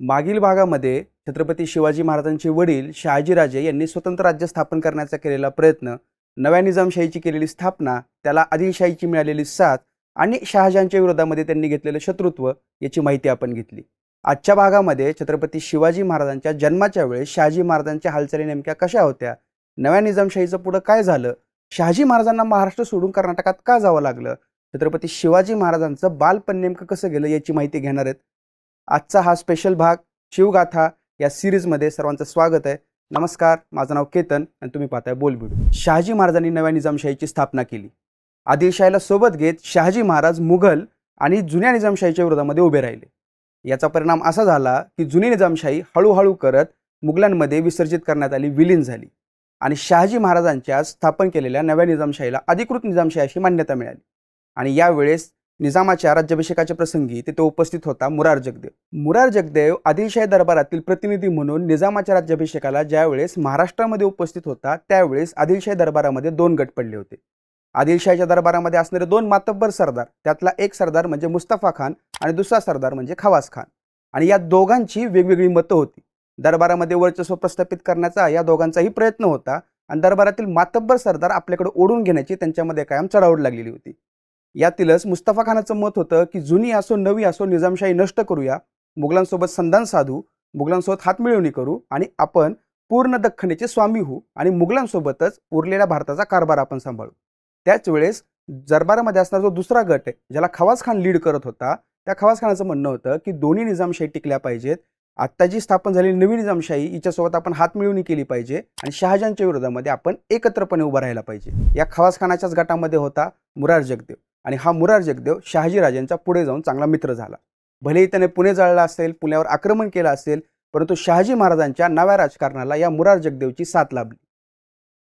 मागील भागामध्ये छत्रपती शिवाजी महाराजांचे वडील शहाजीराजे यांनी स्वतंत्र राज्य स्थापन करण्याचा केलेला प्रयत्न नव्या निजामशाहीची केलेली स्थापना त्याला आदिलशाहीची मिळालेली साथ आणि शहाजहानच्या विरोधामध्ये त्यांनी घेतलेलं शत्रुत्व याची माहिती आपण घेतली. आजच्या भागामध्ये छत्रपती शिवाजी महाराजांच्या जन्माच्या वेळेस शहाजी महाराजांच्या हालचाली नेमक्या कशा होत्या नव्या निजामशाहीचं पुढं काय झालं शहाजी महाराजांना महाराष्ट्र सोडून कर्नाटकात का जावं लागलं छत्रपती शिवाजी महाराजांचं बालपण नेमकं कसं गेलं याची माहिती घेणार आहेत आजचा हा स्पेशल भाग शिवगाथा या सिरीजमध्ये सर्वांचं स्वागत आहे. नमस्कार माझं नाव केतन आणि तुम्ही पाहताय बोलबीड शहाजी महाराजांनी नव्या निजामशाहीची स्थापना केली. आदिलशाहीला सोबत घेत शहाजी महाराज मुघल आणि जुन्या निजामशाहीच्या विरोधामध्ये उभे राहिले. याचा परिणाम असा झाला की जुनी निजामशाही हळूहळू करत मुघलांमध्ये विसर्जित करण्यात आली विलीन झाली आणि शहाजी महाराजांच्या स्थापन केलेल्या नव्या निजामशाहीला अधिकृत निजामशाही अशी मान्यता मिळाली. आणि यावेळेस निजामाच्या राज्याभिषेकाच्या प्रसंगी तिथे उपस्थित होता मुरार जगदेव. मुरार जगदेव आदिलशाही दरबारातील प्रतिनिधी म्हणून निजामाच्या राज्याभिषेकाला ज्यावेळेस महाराष्ट्रामध्ये उपस्थित होता त्यावेळेस आदिलशाही दरबारामध्ये दोन गट पडले होते. आदिलशाहीच्या दरबारामध्ये असणारे दोन मातब्बर सरदार त्यातला एक सरदार म्हणजे मुस्तफा खान आणि दुसरा सरदार म्हणजे खवास खान. आणि या दोघांची वेगवेगळी मतं होती. दरबारामध्ये वर्चस्व प्रस्थापित करण्याचा या दोघांचाही प्रयत्न होता आणि दरबारातील मातब्बर सरदार आपल्याकडे ओढून घेण्याची त्यांच्यामध्ये कायम चढावड लागलेली होती. यातीलच मुस्तफा खानाचं मत होतं की जुनी असो नवी असो निजामशाही नष्ट करूया. मुघलांसोबत संधान साधू मुघलांसोबत हातमिळवणी करू आणि आपण पूर्ण दख्खनेचे स्वामी होऊ आणि मुघलांसोबतच उरलेल्या भारताचा कारभार आपण सांभाळू. त्याच वेळेस दरबारामध्ये असणारा जो दुसरा गट आहे ज्याला खवास खान लीड करत होता त्या खवास खानाचं म्हणणं होतं की दोन्ही निजामशाही टिकल्या पाहिजेत. आत्ता जी स्थापन झालेली नवी निजामशाही हिच्यासोबत आपण हातमिळवणी केली पाहिजे आणि शहाजांच्या विरोधामध्ये आपण एकत्रपणे उभं राहायला पाहिजे. या खवास खानाच्याच गटामध्ये होता मुरार जगदेव आणि हा मुरार जगदेव शहाजीराजांचा पुढे जाऊन चांगला मित्र झाला. भलेही त्याने पुणे जाळला असेल पुण्यावर आक्रमण केलं असेल परंतु शहाजी महाराजांच्या नव्या राजकारणाला या मुरार जगदेवची साथ लाभली.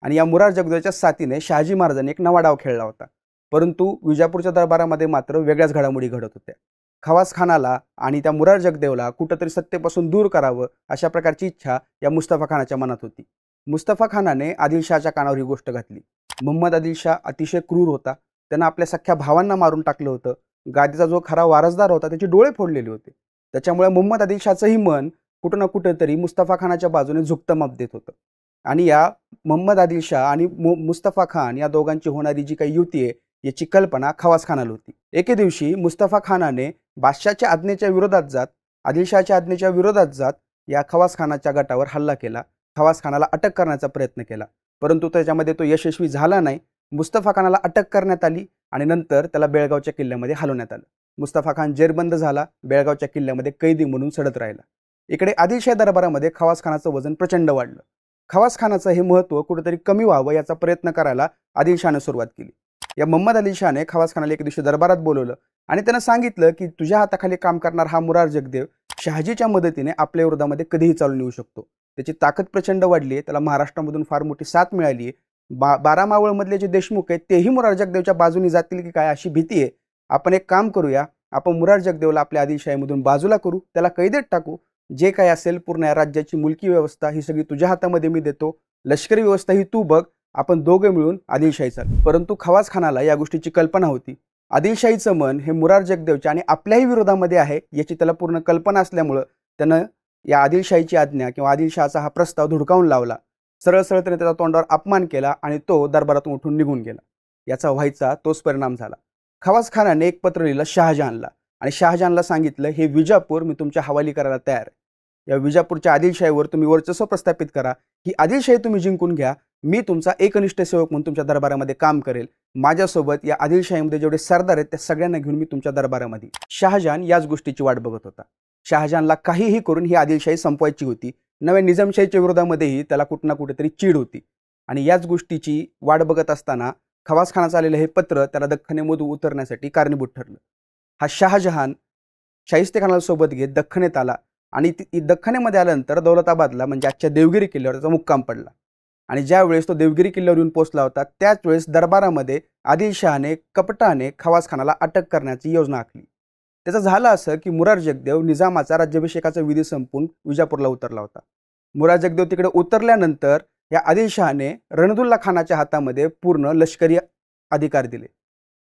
आणि या मुरार जगदेवच्या साथीने शहाजी महाराजांनी एक नवा डाव खेळला होता. परंतु विजापूरच्या दरबारामध्ये मात्र वेगळ्याच घडामोडी घडत होत्या. खवास खानाला आणि त्या मुरार जगदेवला कुठंतरी सत्तेपासून दूर करावं अशा प्रकारची इच्छा या मुस्तफा खानाच्या मनात होती. मुस्तफा खानाने आदिलशहाच्या कानावर ही गोष्ट घातली. मोहम्मद आदिलशाह अतिशय क्रूर होता. त्यांना आपल्या सख्ख्या भावांना मारून टाकलं होतं. गादीचा जो खरा वारसदार होता त्याचे डोळे फोडलेले होते. त्याच्यामुळे मोहम्मद आदिलशाहचंही मन कुठं ना कुठं तरी मुस्तफा खानाच्या बाजूने झुकतं माप देत होतं. आणि या मोहम्मद आदिलशाह आणि मु मुस्तफा खान या दोघांची होणारी जी काही युती आहे याची कल्पना खवास खानाला होती. एके दिवशी मुस्तफा खानाने बादशाहच्या आज्ञेच्या विरोधात जात आदिलशाहच्या आज्ञेच्या विरोधात जात या खवास खानाच्या गटावर हल्ला केला. खवास खानाला अटक करण्याचा प्रयत्न केला. परंतु त्याच्यामध्ये तो यशस्वी झाला नाही. मुस्तफा खानाला अटक करण्यात आली आणि नंतर त्याला बेळगावच्या किल्ल्यामध्ये हलवण्यात आलं. मुस्तफा खान जेरबंद झाला बेळगावच्या किल्ल्यामध्ये कैदी म्हणून सडत राहिला. इकडे आदिलशाही दरबारामध्ये खवास खानाचं वजन प्रचंड वाढलं. खवास खानाचं हे महत्त्व कुठेतरी कमी व्हावं याचा प्रयत्न करायला आदिलशाहने सुरुवात केली. या मोहम्मद अली शहाने खवास खानाला एक दिवशी दरबारात बोलवलं आणि त्यानं सांगितलं की तुझ्या हाताखाली काम करणार हा मुरार जगदेव शहाजीच्या मदतीने आपल्या विरोधामध्ये कधीही चालून येऊ शकतो. त्याची ताकद प्रचंड वाढली आहे त्याला महाराष्ट्रामधून फार मोठी साथ मिळाली आहे बा बारा मावळमधले जे देशमुख आहेत तेही मुरार जगदेवच्या बाजूने जातील की काय अशी भीती आहे. आपण एक काम करूया आपण मुरार जगदेवला आपल्या आदिलशाहीमधून बाजूला करू त्याला कैदेत टाकू. जे काय असेल पूर्ण या राज्याची मुलकी व्यवस्था ही सगळी तुझ्या हातामध्ये मी देतो. लष्करी व्यवस्था ही तू बघ. आपण दोघे मिळून आदिलशाही परंतु खवास खानाला या गोष्टीची कल्पना होती. आदिलशाहीचं मन हे मुरार जगदेवच्या आणि आपल्याही विरोधामध्ये आहे याची त्याला पूर्ण कल्पना असल्यामुळं त्यानं या आदिलशाहीची आज्ञा किंवा आदिलशहाचा हा प्रस्ताव धुडकावून लावला. सरळ सरळ त्याने त्याचा तोंडावर अपमान केला आणि तो दरबारातून उठून निघून गेला. याचा व्हायचा तोच परिणाम झाला. खवास खानाने एक पत्र लिहिलं शहाजहानला. आणि शहाजहानला सांगितलं हे विजापूर मी तुमच्या हवाली करायला तयार आहे. या विजापूरच्या आदिलशाहीवर तुम्ही वर्चस्व प्रस्थापित करा. ही आदिलशाही तुम्ही जिंकून घ्या. मी तुमचा एकनिष्ठ सेवक म्हणून तुमच्या दरबारामध्ये काम करेल. माझ्यासोबत या आदिलशाहीमध्ये जेवढे सरदार आहेत त्या सगळ्यांना घेऊन मी तुमच्या दरबारामध्ये शहाजहान याच गोष्टीची वाट बघत होता. शहाजहानला काहीही करून ही आदिलशाही संपवायची होती. नव्या निजामशाहीच्या विरोधामध्येही त्याला कुठं ना कुठेतरी चीड होती. आणि याच गोष्टीची वाट बघत असताना खवासखानाचं आलेलं हे पत्र त्याला दख्खनेमधून उतरण्यासाठी कारणीभूत ठरलं. हा शहाजहान शाहिस्ते खानाला सोबत घेत दख्खनेत आला आणि ती दख्खनेमध्ये आल्यानंतर दौलताबादला म्हणजे आजच्या देवगिरी किल्ल्यावर त्याचा मुक्काम पडला. आणि ज्यावेळेस तो देवगिरी किल्ल्यावर येऊन पोहोचला होता त्याच वेळेस दरबारामध्ये आदिलशहाने कपटाने खवासखानाला अटक करण्याची योजना आखली. त्याचं झालं असं की मुरार जगदेव निजामाचा राज्याभिषेकाचा विधी संपून विजापूरला उतरला होता. मुरार जगदेव तिकडे उतरल्यानंतर या आदिलशहाने रणदुल्ला खानाच्या हातामध्ये पूर्ण लष्करी अधिकार दिले.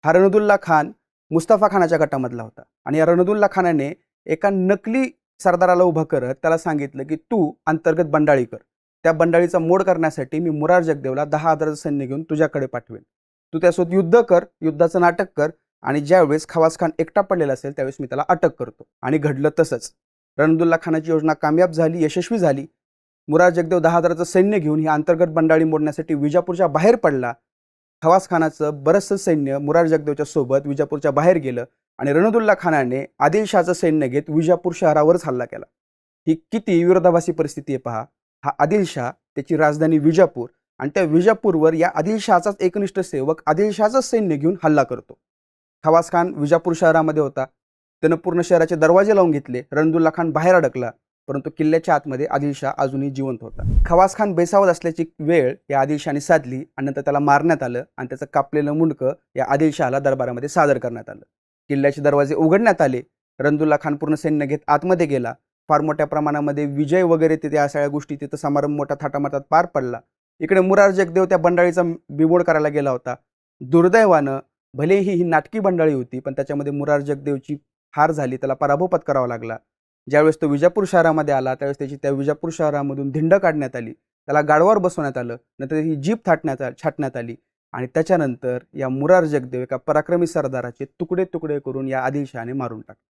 हा रणदुल्ला खान मुस्तफा खानाच्या गटामधला होता आणि या रणदुल्ला खानाने एका नकली सरदाराला उभं करत त्याला सांगितलं की तू अंतर्गत बंडाळी कर. त्या बंडाळीचा मोड करण्यासाठी मी मुरार जगदेवला दहा हजाराचं सैन्य घेऊन तुझ्याकडे पाठवेन. तू त्यासोबत युद्ध कर युद्धाचं नाटक कर आणि ज्यावेळेस खवास खान एकटा पडलेला असेल त्यावेळेस मी त्याला अटक करतो. आणि घडलं तसंच. रणदुल्ला खानाची योजना कामयाब झाली यशस्वी झाली. मुरार जगदेव दहा हजाराचं सैन्य घेऊन ही अंतर्गत बंडाळी मोडण्यासाठी विजापूरच्या बाहेर पडला. खवास खानाचं बरंचसं सैन्य मुरार जगदेवच्या सोबत विजापूरच्या बाहेर गेलं आणि रणदुल्ला खानाने आदिलशहाचं सैन्य घेत विजापूर शहरावरच हल्ला केला. ही किती विरोधाभासी परिस्थिती आहे पहा. हा आदिलशाह त्याची राजधानी विजापूर आणि त्या विजापूरवर या आदिलशहाचाच एकनिष्ठ सेवक आदिलशहाचं सैन्य घेऊन हल्ला करतो. हवास खान विजापूर शहरामध्ये होता. त्यानं पूर्ण शहराचे दरवाजे लावून घेतले रणदुल्ला खान बाहेर अडकला परंतु किल्ल्याच्या आतमध्ये आदिलशाह अजूनही जिवंत होता. खवास खान बेसावत असल्याची वेळ या आदिलशाने साधली आणि नंतर त्याला मारण्यात आलं आणि त्याचं कापलेलं मुंडकं या आदिलशहाला दरबारामध्ये सादर करण्यात आलं. किल्ल्याचे दरवाजे उघडण्यात आले रणदुल्ला खान पूर्ण सैन्य घेत आतमध्ये गेला. फार मोठ्या प्रमाणामध्ये विजय वगैरे तिथे या सगळ्या गोष्टी तिथं समारंभ मोठ्या थाटामाटात पार पडला. इकडे मुरार जगदेव त्या बंडाळीचा बिमोड करायला गेला होता. दुर्दैवानं भलेही ही नाटकी बंडाळी होती पण त्याच्यामध्ये मुरार जगदेवची हार झाली त्याला पराभव पत्करावा लागला. ज्यावेळेस तो विजापूर शहरामध्ये आला त्यावेळेस त्याची त्या विजापूर शहरामधून धिंड काढण्यात आली. त्याला गाडवावर बसवण्यात आलं नंतर ही जीप थाटण्यात आ- छाटण्यात आली. आणि त्याच्यानंतर या मुरार जगदेव एका पराक्रमी सरदाराचे तुकडे तुकडे करून या आदिलशहाने मारून टाकले.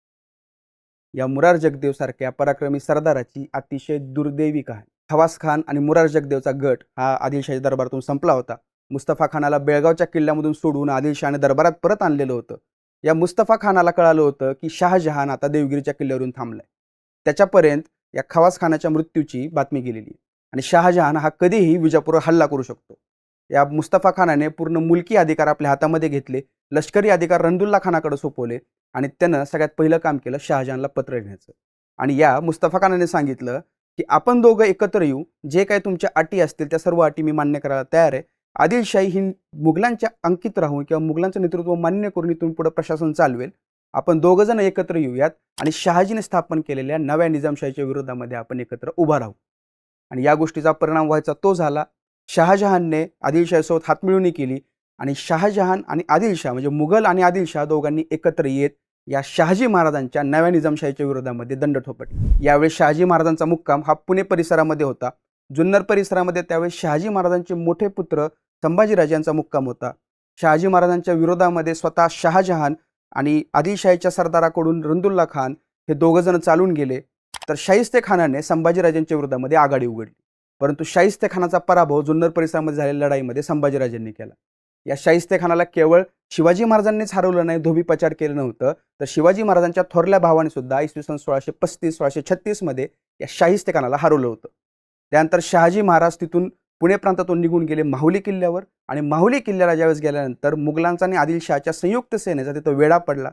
या मुरार जगदेव सारख्या पराक्रमी सरदाराची अतिशय दुर्दैवी कहाणी. खवास खान आणि मुरार जगदेवचा गट हा आदिलशाही दरबारातून संपला होता. मुस्तफा खानाला बेळगावच्या किल्ल्यामधून सोडून आदिलशहाने दरबारात परत आणलेलं होतं. या मुस्तफा खानाला कळालं होतं की शहाजहान आता देवगिरीच्या किल्ल्यावरून थांबलाय. त्याच्यापर्यंत या खवास खानाच्या मृत्यूची बातमी गेलेली आणि शहाजहान हा कधीही विजापूरवर हल्ला करू शकतो. या मुस्तफा खानाने पूर्ण मुलकी अधिकार आपल्या हातामध्ये घेतले लष्करी अधिकार रणदुल्ला खानाकडे सोपवले आणि त्यानं सगळ्यात पहिलं काम केलं शहाजहानला पत्र लिहिण्याचं आणि या मुस्तफा खानाने सांगितलं की आपण दोघं एकत्र येऊ जे काही तुमच्या अटी असतील त्या सर्व अटी मी मान्य करायला तयार आहे. आदिलशाही ही मुघलांच्या अंकित राहून किंवा मुघलांचं नेतृत्व मान्य करून इथून पुढे प्रशासन चालवेल. आपण दोघं जण एकत्र येऊयात आणि शहाजीने स्थापन केलेल्या नव्या निजामशाहीच्या विरोधामध्ये आपण एकत्र उभा राहू. आणि या गोष्टीचा परिणाम व्हायचा तो झाला शहाजहानने आदिलशाहीसोबत हातमिळवणी केली आणि शहाजहान आणि आदिलशाह म्हणजे मुघल आणि आदिलशाह दोघांनी एकत्र येत या शहाजी महाराजांच्या नव्या निजामशाहीच्या विरोधामध्ये दंड ठोपट यावेळी शहाजी महाराजांचा मुक्काम हा पुणे परिसरामध्ये होता. जुन्नर परिसरामध्ये त्यावेळी शहाजी महाराजांचे मोठे पुत्र संभाजीराजांचा मुक्काम होता. शहाजी महाराजांच्या विरोधामध्ये स्वतः शहाजहान आणि आदिलशाहीच्या सरदाराकडून रंदुल्ला खान हे दोघं जण चालून गेले तर शाहिस्ते खानाने संभाजीराजांच्या विरोधामध्ये आघाडी उघडली. परंतु शाहिस्ते खानाचा पराभव जुन्नर परिसरामध्ये झालेल्या लढाईमध्ये संभाजीराजांनी केला. या शाहिस्ते खानाला केवळ शिवाजी महाराजांनीच हरवलं नाही धोबी पचार केलं नव्हतं तर शिवाजी महाराजांच्या थोरल्या भावाने सुद्धा इसवी सन सोळाशे पस्तीस सोळाशे छत्तीसमध्ये या शाहिस्ते खानाला हरवलं होतं. त्यानंतर शहाजी महाराज तिथून पुणे प्रांतातून निघून गेले माहुली किल्ल्यावर आणि माहुली किल्ल्याला ज्यावेळेस गेल्यानंतर मुघलांचा आणि आदिलशहाच्या संयुक्त सेनेचा तिथं वेढा पडला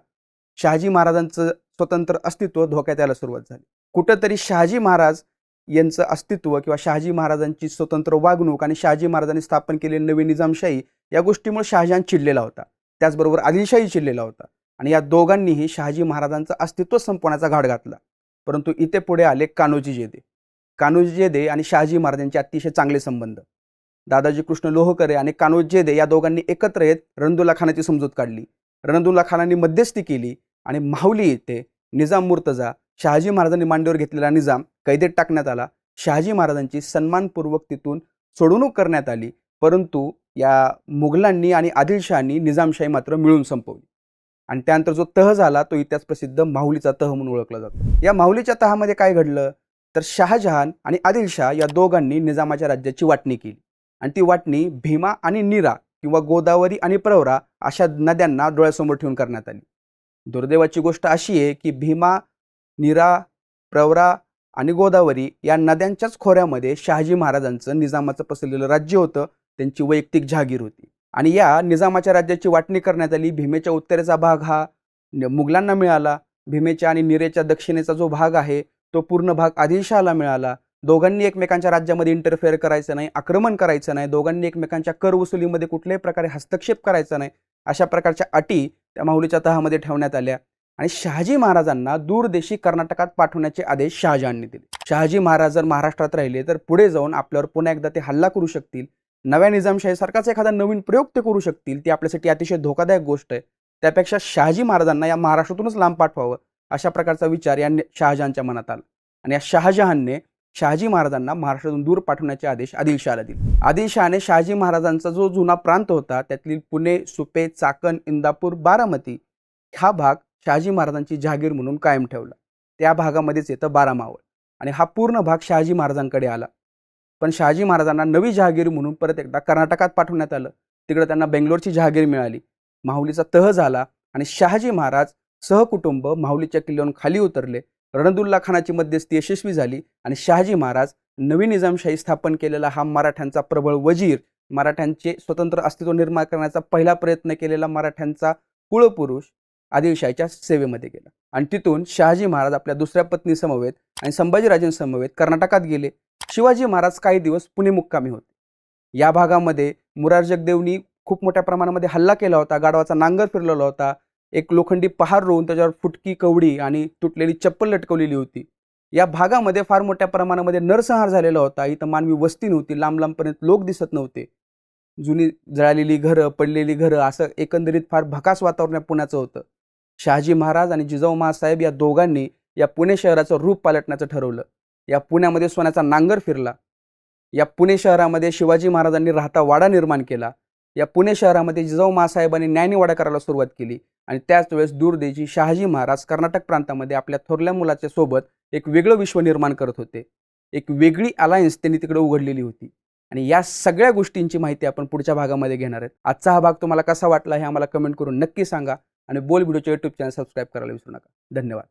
शहाजी महाराजांचं स्वतंत्र अस्तित्व धोक्यात यायला सुरुवात झाली. कुठंतरी शहाजी महाराज यांचं अस्तित्व किंवा शहाजी महाराजांची स्वतंत्र वागणूक आणि शहाजी महाराजांनी स्थापन केलेली नवी निजामशाही या गोष्टीमुळे शहाजहान चिडलेला होता. त्याचबरोबर आदिलशाही चिडलेला होता आणि या दोघांनीही शहाजी महाराजांचं अस्तित्व संपवण्याचा घाट घातला. परंतु इथे पुढे आले कान्होजी जेदे. कान्होजी जेदे आणि शहाजी महाराजांचे अतिशय चांगले संबंध. दादाजी कृष्ण लोहकरे आणि कान्होजी जेदे या दोघांनी एकत्र येत रणदुल्ला खानाची समजूत काढली. रणदुल्ला खानांनी मध्यस्थी केली आणि माहुली येथे निजाम मुर्तजा शहाजी महाराजांनी मांडीवर घेतलेला निजाम कैदेत टाकण्यात आला. शहाजी महाराजांची सन्मानपूर्वक तिथून सोडवणूक करण्यात आली परंतु या मुघलांनी आणि आदिलशहानी निजामशाही मात्र मिळून संपवली. आणि त्यानंतर जो तह झाला तो इतिहास प्रसिद्ध माहुलीचा तह म्हणून ओळखला जातो. या माहुलीच्या तहामध्ये काय घडलं? तर शहाजहान आणि आदिलशाह या दोघांनी निजामाच्या राज्याची वाटणी केली. आणि ती वाटणी भीमा आणि नीरा किंवा गोदावरी आणि प्रवरा अशा नद्यांना डोळ्यासमोर ठेवून करण्यात आली. दुर्दैवाची गोष्ट अशी आहे की भीमा नीरा प्रवरा आणि गोदावरी या नद्यांच्याच खोऱ्यामध्ये शहाजी महाराजांचं निजामाचं पसरलेलं राज्य होतं त्यांची वैयक्तिक जहागीर होती. आणि या निजामाच्या राज्याची वाटणी करण्यात आली. भीमेच्या उत्तरेचा भाग हा मुघलांना मिळाला. भीमेच्या आणि निरेच्या दक्षिणेचा जो भाग आहे तो पूर्ण भाग आदिलशहाला मिळाला. दोघांनी एकमेकांच्या राज्यामध्ये इंटरफेअर करायचं नाही आक्रमण करायचं नाही. दोघांनी एकमेकांच्या कर वसुलीमध्ये कुठल्याही प्रकारे हस्तक्षेप करायचा नाही. अशा प्रकारच्या अटी त्या माहुलीच्या तहामध्ये ठेवण्यात आल्या. आणि शहाजी महाराजांना दूरदेशी कर्नाटकात पाठवण्याचे आदेश शहाजहांनी दिले. शहाजी महाराज जर महाराष्ट्रात राहिले तर पुढे जाऊन आपल्यावर पुन्हा एकदा ते हल्ला करू शकतील. नव्या निजामशाहीसारखाच एखादा नवीन प्रयोग ते करू शकतील. ती आपल्यासाठी अतिशय धोकादायक गोष्ट आहे. त्यापेक्षा शहाजी महाराजांना या महाराष्ट्रातूनच लांब पाठवावं. अशा प्रकारचा विचार या शहाजहानच्या मनात आला. आणि या शहाजहानने शहाजी महाराजांना महाराष्ट्रातून दूर पाठवण्याचे आदेश आदिलशहाला दिले. आदिलशहाने शहाजी महाराजांचा जो जुना प्रांत होता त्यातील पुणे सुपे चाकण इंदापूर बारामती हा भाग शहाजी महाराजांची जहागीर म्हणून कायम ठेवला. त्या भागामध्येच येतं बारामावळ. आणि हा पूर्ण भाग शहाजी महाराजांकडे आला. पण शहाजी महाराजांना नवी जहागीर म्हणून परत एकदा कर्नाटकात पाठवण्यात आलं. तिकडे त्यांना बेंगलोरची जहागीर मिळाली. माहुलीचा तह झाला आणि शहाजी महाराज सहकुटुंब माहुलीच्या किल्ल्यावरून खाली उतरले. रणदुल्ला खानाची मध्यस्थी यशस्वी झाली आणि शहाजी महाराज नवी निजामशाही स्थापन केलेला हा मराठ्यांचा प्रबळ वजीर मराठ्यांचे स्वतंत्र अस्तित्व निर्माण करण्याचा पहिला प्रयत्न केलेला मराठ्यांचा कुळपुरुष आदिलशाहीच्या सेवेमध्ये गेला. आणि तिथून शहाजी महाराज आपल्या दुसऱ्या पत्नीसमवेत आणि संभाजीराजेंसमवेत कर्नाटकात गेले. शिवाजी महाराज काही दिवस पुणे मुक्कामी होते. या भागामध्ये मुरार जगदेवनी खूप मोठ्या प्रमाणामध्ये हल्ला केला होता गाढवाचा नांगर फिरलेला होता एक लोखंडी पहार रोवून त्याच्यावर फुटकी कवडी आणि तुटलेली चप्पल लटकवलेली होती. या भागामध्ये फार मोठ्या प्रमाणामध्ये नरसंहार झालेला होता. इथं मानवी वस्ती नव्हती लांब लांबपर्यंत लोक दिसत नव्हते. जुनी जळालेली घरं पडलेली घरं असं एकंदरीत फार भकास वातावरण पुण्याचं होतं. शहाजी महाराज आणि जिजाऊ महासाहेब या दोघांनी या पुणे शहराचं रूप पालटण्याचं ठरवलं. या पुण्यामध्ये सोन्याचा नांगर फिरला. या पुणे शहरामध्ये शिवाजी महाराजांनी राहता वाडा निर्माण केला. या पुणे शहरामध्ये जिजाऊ महासाहेबांनी ज्ञानीवाडा करायला सुरुवात केली आणि त्याच वेळेस दूरदेशी शहाजी महाराज कर्नाटक प्रांतामध्ये आपल्या थोरल्या मुलाच्या सोबत एक वेगळं विश्व निर्माण करत होते. एक वेगळी अलायन्स त्यांनी तिकडे उघडलेली होती. आणि या सगळ्या गोष्टींची माहिती आपण पुढच्या भागामध्ये घेणार आहेत. आजचा हा भाग तुम्हाला कसा वाटला हे आम्हाला कमेंट करून नक्की सांगा आणि बोल व्हिडिओच्या यूट्यूब चॅनल सबस्क्राईब करायला विसरू नका. धन्यवाद.